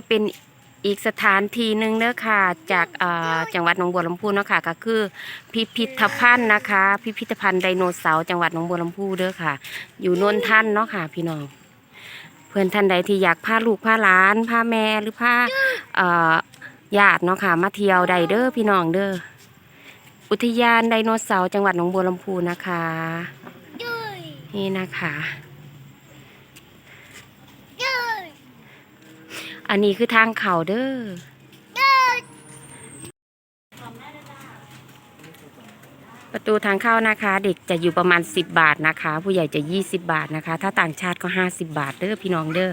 นี่ก็เป็นอีกสถานที่หนึ่งเด้อค่ะจากเอ่อจังหวัดหนองบัวลำพูเนาะค่ะก็คือพิพิธภัณฑ์นะคะ พิพิธภัณฑ์ไดโนเสาร์จังหวัดหนองบัวลำพูเด้อค่ะ อยู่นนท่านเนาะค่ะ พี่น้องเพื่อนท่านใดที่อยากพาลูกพาหลานพาแม่หรือพาเอ่อญาติเนาะค่ะ มาเที่ยวใดเด้อพี่น้องเด้ออุทยานไดโนเสาร์จังหวัดหนองบัวลำพูนะคะ นี่นะคะ อันนี้คือทางเขาเด้อประตูทางเข้านะคะ เด็กจะอยู่ประมาณ 10 บาทนะคะ ผู้ใหญ่จะ 20 บาทนะคะ ถ้าต่างชาติก็ 50 บาทเด้อพี่น้องเด้อ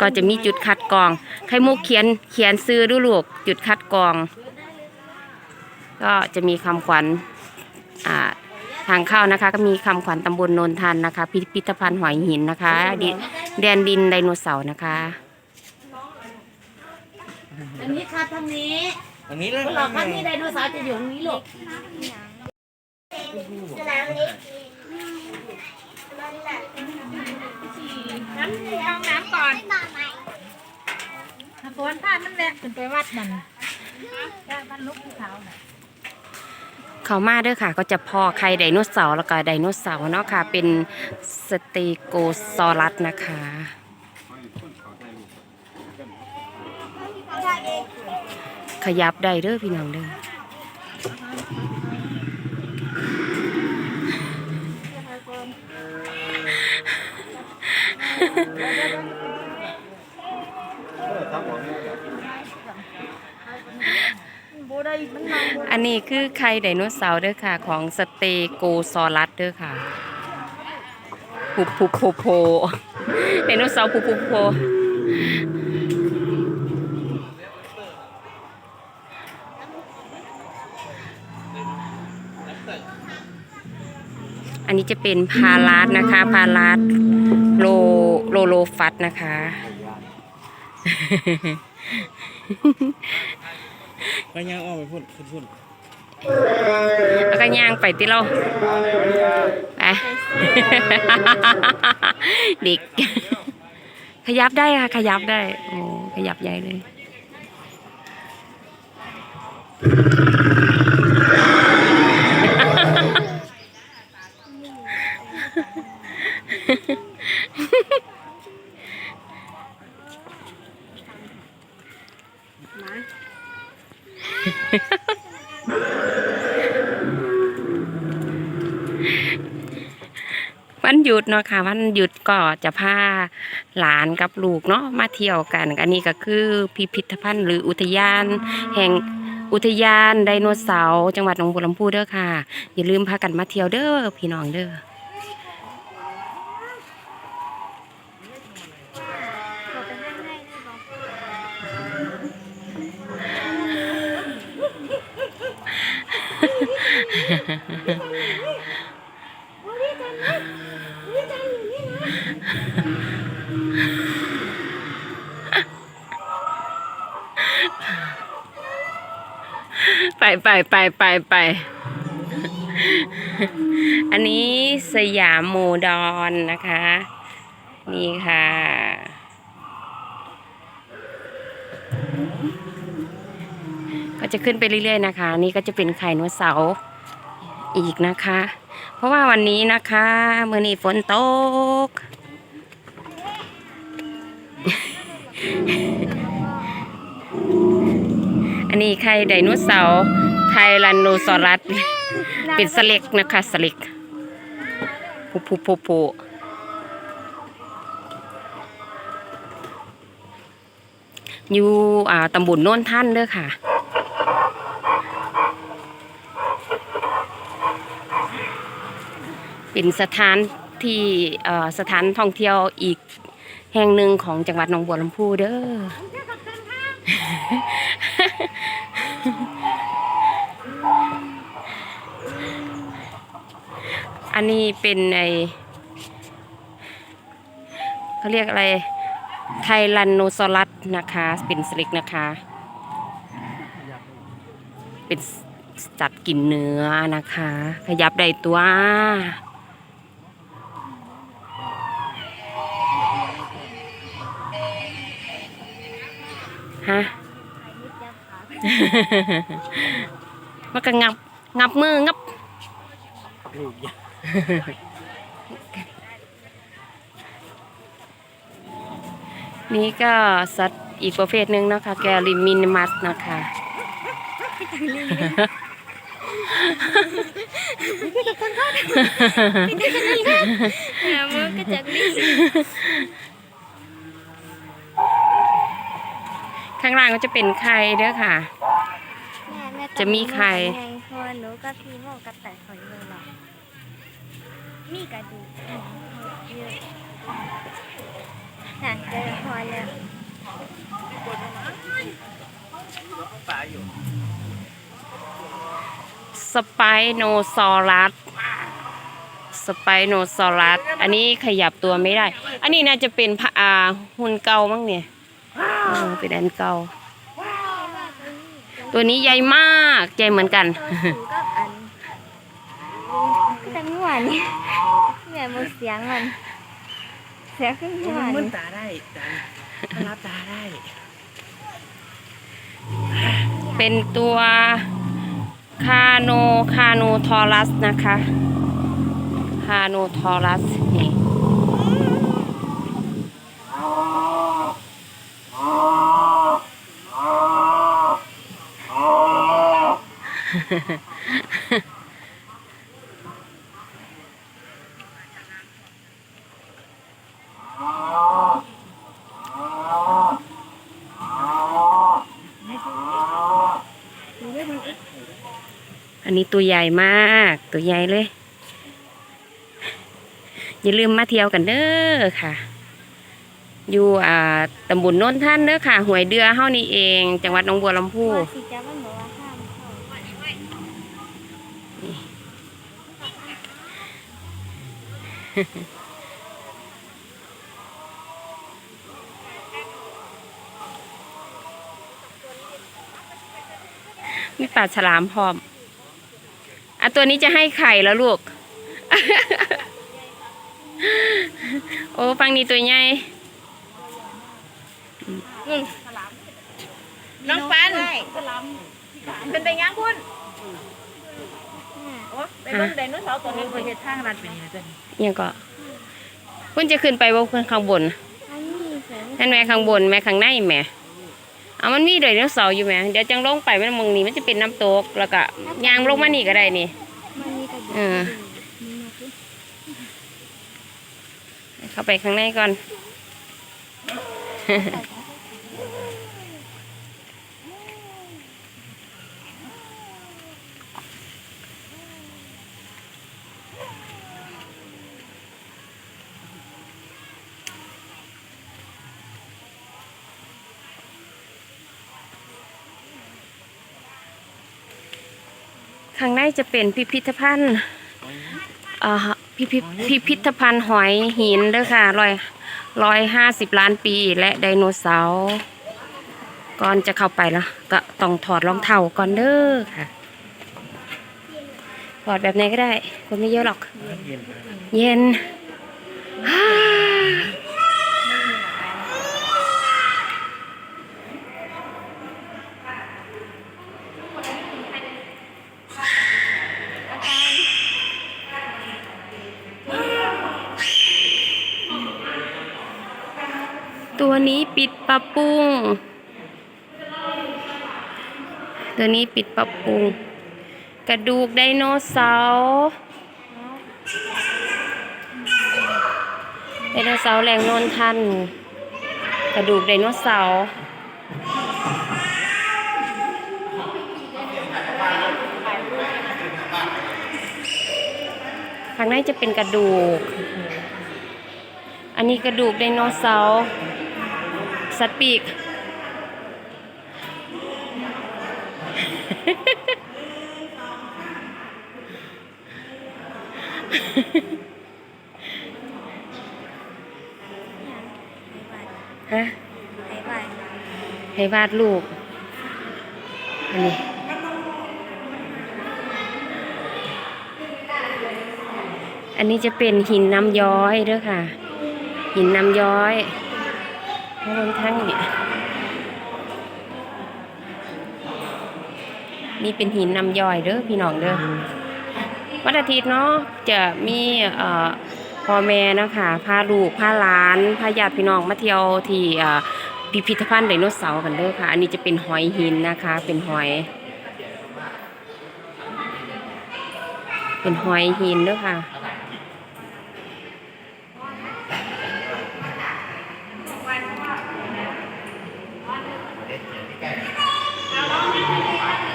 ก็จะมีจุดคัดกรองไข่มุกเขียนเขียนซื้อดูลูกจุดคัดกรอง ก็จะมีคำขวัญทางเข้านะคะ ก็มีคำขวัญตำบลนนทันนะคะ พิพิธภัณฑ์หอยหินนะคะดิ แดนดินไดโนเสาร์นะคะ อันนี้ค่ะทางนี้อันนี้เลยคุณหลอกว่านี่ไดโนเสาร์จะอยู่ตรงนี้ลูกน้ำเอาน้ำก่อนถ้าฝนพามันแวะขึ้นไปวัดนั่นแวะมันลุกภูเขาน่ะ เขามาเด้อค่ะ ก็จะพอไข่ไดโนเสาร์แล้วก็ไดโนเสาร์เนาะค่ะ เป็นสเตโกซอรัสนะคะขยับได้เด้อพี่น้องเด้อ อันนี้คือไข่ไดโนเสาร์เด้อค่ะ ของสเตโกซอรัสเด้อค่ะปุบปุบโพโพไดโนเสาร์ปุบปุบโพอันนี้จะเป็นพาราสนะคะ พาราสโลโลโลฟัสนะคะ ไปย่างอ้อมไปพุ่นพุ่นพุ่นแล้วก็ย่างไปที่เราไป เด็ก ขยับได้ค่ะ ขยับได้ โอ้ขยับใหญ่เลย วันหยุดเนาะค่ะวันหยุดก็จะพาหลานกับลูกเนาะมาเที่ยวกัน อันนี้ก็คือพิพิธภัณฑ์หรืออุทยาน แห่งอุทยานไดโนเสาร์จังหวัดหนองบัวลำพูเด้อค่ะ อย่าลืมพากันมาเที่ยวเด้อพี่น้องเด้อ ไปไปไปไปไป อันนี้สยามโมดอนนะคะ นี่ค่ะ ก็จะขึ้นไปเรื่อยๆนะคะ นี่ก็จะเป็นไข่นวเสาอีกนะคะ เพราะว่าวันนี้นะคะเมื่อนี้ฝนตก นี้ไข่ไดโนเสาร์ไทรันโนซอรัสเป็นสเล็กนะคะสเล็กผูผูผูผูอยู่อ่าตำบลโน่นท่านเด้อค่ะเป็นสถานที่อ่อสถานท่องเที่ยวอีกแห่งหนึ่งของจังหวัดหนองบัวลำพูเด้อ อันนี้เป็นไอเขาเรียกอะไร ไทรันโนซอรัสนะคะ เป็นสลิกนะคะ เป็นจัดกินเนื้อนะคะ ขยับได้ตัวฮะมันก็งับ งับมือ งับ นี่ก็สัตว์อีกประเภทหนึ่งนะคะ แกลิมินมัสนะคะมือก็จะนี่ข้างล่างก็จะเป็นไข่เด้อค่ะ จะมีไข่ไงพอหนูกับพี่โมกับแต่หอยเลยหรอ มีกระดูกเยอะน่ะเจอพอแล้วสไปโนซอรัสสไปโนซอรัส อันนี้ขยับตัวไม่ได้ อันนี้น่าจะเป็นพระอาหุ่นเก่ามั้งเนี่ยเป็นอันเก่า ตัวนี้ใหญ่มาก ใหญ่เหมือนกันตัวสูงกับอันจังหวะนี้แม่มือเสียงมัน เสียงขึ้นหัวมันนี่ตาได้จานมันรับตาได้ เป็นตัวคาโนคาโนทอรัสนะคะคาโนทอรัสนี่ อันนี้ตัวใหญ่มาก ตัวใหญ่เลย อย่าลืมมาเที่ยวกันเด้อค่ะ อยู่อ่าตำบลโนนท่านเด้อค่ะหวยเดือเฮานี่เอง จังหวัดหนองบัวลำพูว่บอกว่าห้า มเข้ามีปลาฉลามพร้อมอะตัวนี้จะให้ไข่แล้วลูก โอ้ฟังนี้ตัวใหญ่น้องปันเป็นไปยังคุณโอ้ไปเบิ่งไดโนเสาร์ตัวนี้ไปเฮ็ดทางรัดไปนี่นะเจ้ะยังก็คุณจะขึ้นไปว่าคุณข้างบนอันนี้เสียงนั่นแม่ข้างบนแม่ข้างในแม่ เอามันมีไดโนเสาร์อยู่แม่เดี๋ยวจังลงไปมันมึงนี่มันจะเป็นน้ำตกแล้วก็ยางลงมานี่ก็ได้นี่มันมีกระดูกเออมีนกด้วยเข้าไปข้างในก่อน ข้างในจะเป็นพิพิธภัณฑ์อ่าพิพิพิพิธภัณฑ์หอยหินเด้อค่ะร้อยร้อยห้าสิบล้านปี และไดโนเสาร์ก่อนจะเข้าไปแล้วก็ต้องถอดรองเท้าก่อนเด้อค่ะ ถอดแบบไหนก็ได้ คนไม่เยอะหรอก เย็น เย็น ฮ่าตัวนี้ ปรับปรุง ตัวนี้ปิดปรับปรุง กระดูกไดโนเสาร์ไดโนเสาร์แหล่งนนทัน กระดูกไดโนเสาร์ข้างในจะเป็นกระดูก อันนี้กระดูกไดโนเสาร์ สัตว์ปีก ฮะไอ้บ้านให้วาดรูป อันนี้ อันนี้จะเป็นหินน้ำย้อยเด้วยค่ะ หินน้ำย้อย ลงทั้งนี้นี่เป็นหินนำย่อยเด้อพี่น้องเด้อวันอาทิตย์เนาะจะมีพ่อแม่นะคะพาลูกพาหลานพาญาติพี่น้องมาเที่ยวที่พิพิธภัณฑ์ไดโนเสาร์กันเด้อค่ะ อันนี้จะเป็นหอยหินนะคะ เป็นหอย เป็นหอยหินเด้อค่ะ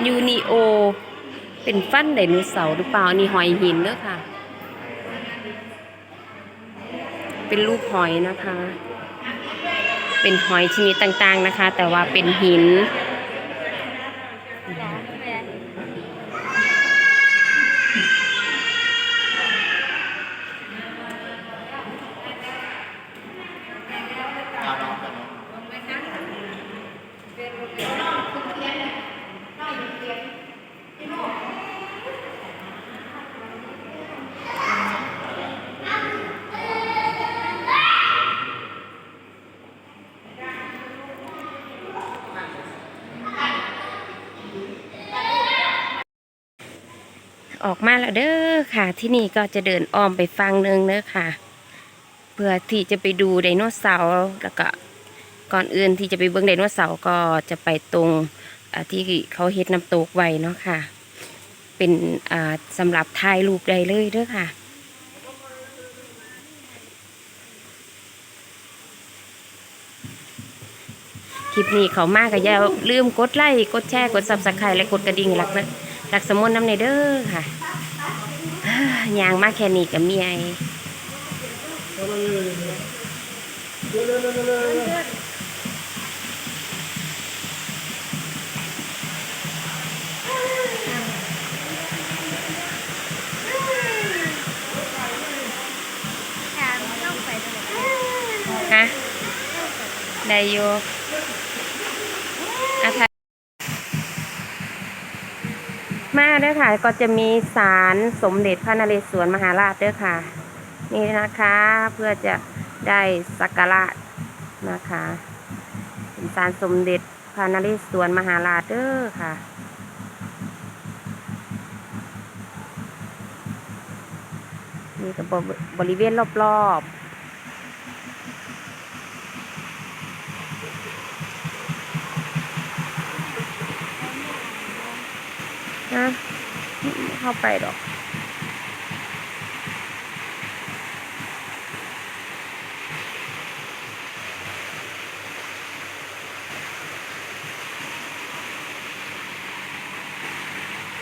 ยูนิโอ เป็นฟันไดโนเสาร์หรือเปล่านนี่หอยหินเด้อค่ะ เป็นรูปหอยนะคะ เป็นหอยชนิดต่างๆนะคะ แต่ว่าเป็นหิน ออกมาแล้วเด้อค่ะ ที่นี่ก็จะเดินอ้อมไปฟังหนึงเด้อค่ะ เพื่อที่จะไปดูไดโนเสาร์แล้วก็ก่อนอื่นที่จะไปเบิ่งไดโนเสาร์ก็จะไปตรงที่เขาเฮ็ดน้ำตกไว้เนาะค่ะ เป็นอ่าสำหรับถ่ายรูปได้เลยเด้อค่ะคลิปนี้เขามากก็อย่าลืมกดไลค์กดแชร์กดซับสไครต์และกดกระดิ่งหลักนะ หลักสมุนน้ำในเด้อค่ะยางมาแค่นี้กับเมียฮะได้อยู่อาทาย มาเด้อค่ะ ก็จะมีศาลสมเด็จพระนเรศวรมหาราชเด้อค่ะ นี่นะคะเพื่อจะได้สักการะนะคะเป็นศาลสมเด็จพระนเรศวรมหาราชเด้อค่ะนี่ก็บบริเวณรอบๆ นะเข้าไปหรอก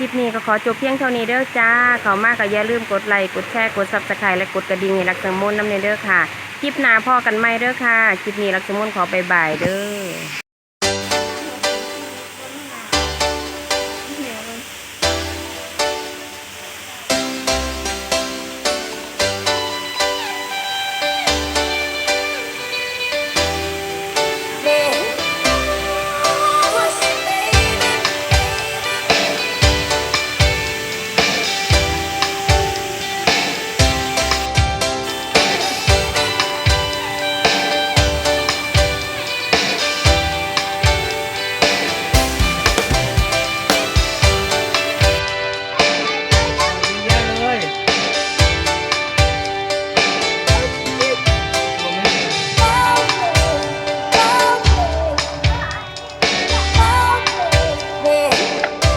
คลิปนี้ก็ขอจบเพียงเท่านี้เด้อจ้า เขามากก็อย่าลืมกดไลค์ กดแชร์ กดซับสไครต์และกดกระดิ่งให้รักสมุนน้ำเนเด้อค่ะ คลิปหน้าพ่อกันไหมเด้อค่ะ คลิปนี้รักสมุนขอไปบายเด้อ